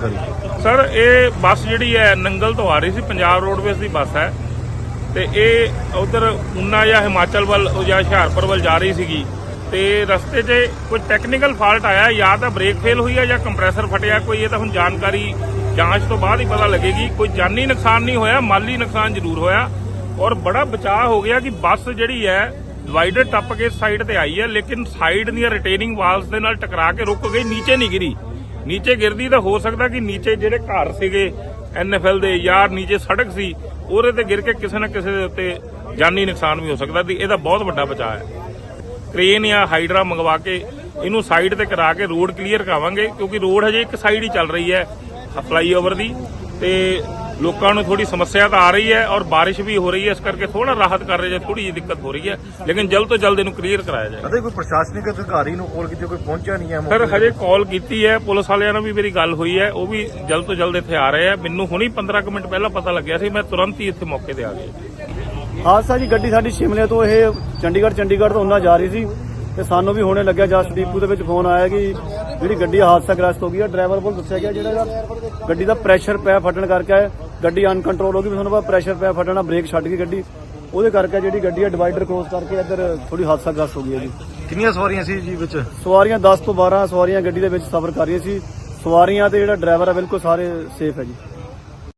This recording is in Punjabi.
ਜਾਣਕਾਰੀ ਸਰ, ਇਹ ਬੱਸ ਜਿਹੜੀ ਹੈ, ਨੰਗਲ ਤੋਂ ਆ ਰਹੀ ਸੀ, ਪੰਜਾਬ ਰੋਡਵੇਜ਼ ਦੀ ਬੱਸ ਹੈ। ਤੇ ਇਹ ਉਧਰ ਉਨਾ ਜਾਂ ਹਿਮਾਚਲ ਵੱਲ ਜਾਂ ਹੁਸ਼ਿਆਰਪੁਰ ਵੱਲ ਜਾ ਰਹੀ ਸੀਗੀ। ਤੇ ਰਸਤੇ 'ਚ ਕੋਈ ਟੈਕਨੀਕਲ ਫਾਲਟ ਆਇਆ ਜਾਂ ਤਾਂ ਬ੍ਰੇਕ ਫੇਲ ਹੋਈ ਹੈ ਜਾਂ ਕੰਪਰੈਸਰ ਫਟਿਆ? ਕੋਈ ਇਹ ਤਾਂ ਹੁਣ ਜਾਣਕਾਰੀ ਜਾਂਚ ਤੋਂ ਬਾਅਦ ਹੀ ਪਤਾ ਲੱਗੇਗੀ। ਕੋਈ ਜਾਨੀ ਨੁਕਸਾਨ ਨਹੀਂ ਹੋਇਆ, ਮਾਲੀ ਨੁਕਸਾਨ ਜ਼ਰੂਰ ਹੋਇਆ। ਔਰ ਬੜਾ ਬਚਾਅ ਹੋ ਗਿਆ ਕਿ ਬੱਸ ਜਿਹੜੀ ਹੈ ਡਿਵਾਈਡਰ ਟੱਪ ਕੇ ਸਾਈਡ ਤੇ ਆਈ ਹੈ, ਲੇਕਿਨ ਸਾਈਡ ਦੀਆਂ ਰਿਟੇਨਿੰਗ ਵਾਲਸ ਦੇ ਨਾਲ ਟਕਰਾ ਕੇ ਰੁਕ ਗਈ, ਨੀਚੇ ਨਹੀਂ ਗਿਰੀ। ਨੀਚੇ ਗਿਰਦੀ ਤਾਂ ਹੋ ਸਕਦਾ ਕਿ ਨੀਚੇ ਜਿਹੜੇ ਘਰ ਸੀਗੇ ਐਨਐਫਐਲ ਦੇ ਯਾਰ ਨੀਚੇ ਸੜਕ ਸੀ, ਉਹਦੇ ਤੇ ਗਿਰ ਕੇ ਕਿਸੇ ਨਾ ਕਿਸੇ ਦੇ ਉੱਤੇ ਜਾਨੀ ਨੁਕਸਾਨ ਵੀ ਹੋ ਸਕਦਾ ਤੇ ਇਹਦਾ ਬਹੁਤ ਵੱਡਾ ਬਚਾਅ ਹੈ। ਕ੍ਰੇਨ ਜਾਂ ਹਾਈਡਰਾ ਮੰਗਵਾ ਕੇ ਇਹਨੂੰ ਸਾਈਡ ਤੇ ਕਰਾ ਕੇ ਰੋਡ ਕਲੀਅਰ ਕਰਾਵਾਂਗੇ, ਕਿਉਂਕਿ ਰੋਡ ਹਜੇ ਇੱਕ ਸਾਈਡ ਹੀ ਚੱਲ ਰਹੀ ਹੈ ਫਲਾਈਓਵਰ ਦੀ। ਤੇ ਲੋਕਾਂ ਨੂੰ ਥੋੜੀ ਸਮੱਸਿਆ ਤਾਂ ਆ ਰਹੀ ਹੈ ਔਰ ਬਾਰਿਸ਼ ਵੀ ਹੋ ਰਹੀ ਹੈ ਇਸ ਕਰਕੇ ਥੋੜਾ ਰਾਹਤ ਕਰ ਰਹੇ ਹੈ ਥੋੜੀ ਜਿਹੀ ਦਿੱਕਤ ਹੋ ਰਹੀ ਹੈ ਲੇਕਿਨ ਜਲਦ ਤੋਂ ਜਲਦ ਇਹਨੂੰ ਕਲੀਅਰ ਕਰਾਇਆ ਜਾਏ। ਅਤੇ ਕੋਈ ਪ੍ਰਸ਼ਾਸਨਿਕ ਅਧਿਕਾਰੀ ਨੂੰ ਕੋਲ ਕੀਤੀ ਕੋਈ ਪਹੁੰਚਿਆ ਨਹੀਂ ਹੈ ਸਰ? ਹਜੇ ਕਾਲ ਕੀਤੀ ਹੈ ਪੁਲਿਸ ਵਾਲਿਆਂ ਨਾਲ ਵੀ ਮੇਰੀ ਗੱਲ ਹੋਈ ਹੈ ਉਹ ਵੀ ਜਲਦ ਤੋਂ ਜਲਦ ਇੱਥੇ ਆ ਰਹੇ ਆ ਮੈਨੂੰ ਹੁਣੀ 15 ਕੁ ਮਿੰਟ ਪਹਿਲਾਂ ਪਤਾ ਲੱਗਿਆ ਸੀ ਮੈਂ ਤੁਰੰਤ ਹੀ ਇੱਥੇ ਮੌਕੇ ਤੇ ਆ ਗਿਆ। ਹਾਦਸਾ ਜੀ ਗੱਡੀ ਸਾਡੀ ਸ਼ਿਮਲੇ ਤੋਂ ਇਹ ਚੰਡੀਗੜ੍ਹ ਚੰਡੀਗੜ੍ਹ ਤੋਂ ਉਹਨਾਂ ਜਾ ਰਹੀ ਸੀ ਤੇ ਸਾਨੂੰ ਵੀ ਹੁਣੇ ਲੱਗਿਆ ਜਸਟ ਡੀਪੂ ਦੇ ਵਿੱਚ ਫੋਨ ਆਇਆ ਕਿ ਜਿਹੜੀ ਗੱਡੀ ਹਾਦਸਾ ਗ੍ਰਸਤ ਹੋ ਗਈ ਹੈ। ਡਰਾਈਵਰ ਕੋਲ ਦੱਸਿਆ ਗਿਆ ਜਿਹੜਾ ਗੱਡੀ ਦਾ ਪ੍ਰੈਸ਼ਰ ਪੈ ਫਟਣ ਕਰਕੇ ਗੱਡੀ ਅਨਕੰਟਰੋਲ ਹੋ ਗਈ ਤੁਹਾਨੂੰ ਪਤਾ ਪ੍ਰੈਸ਼ਰ ਪੈ ਫਟਣਾ ਬ੍ਰੇਕ ਛੱਡ ਗਈ ਗੱਡੀ। ਉਹਦੇ ਕਰਕੇ ਜਿਹੜੀ ਗੱਡੀ ਹੈ ਡਿਵਾਈਡਰ ਕ੍ਰੋਸ ਕਰਕੇ ਇੱਧਰ ਥੋੜੀ ਹਾਦਸਾ ਗ੍ਰਸਤ ਹੋ ਗਈ ਹੈ ਜੀ। ਕਿੰਨੀਆਂ ਸਵਾਰੀਆਂ ਸੀ ਜੀ ਵਿੱਚ? ਸਵਾਰੀਆਂ 10 ਤੋਂ 12 ਸਵਾਰੀਆਂ ਗੱਡੀ ਦੇ ਵਿੱਚ ਸਫ਼ਰ ਕਰ ਰਹੀਆਂ ਸੀ। ਸਵਾਰੀਆਂ ਤੇ ਜਿਹੜਾ ਡਰਾਈਵਰ ਹੈ ਬਿਲਕੁਲ ਸਾਰੇ ਸੇਫ ਹੈ ਜੀ।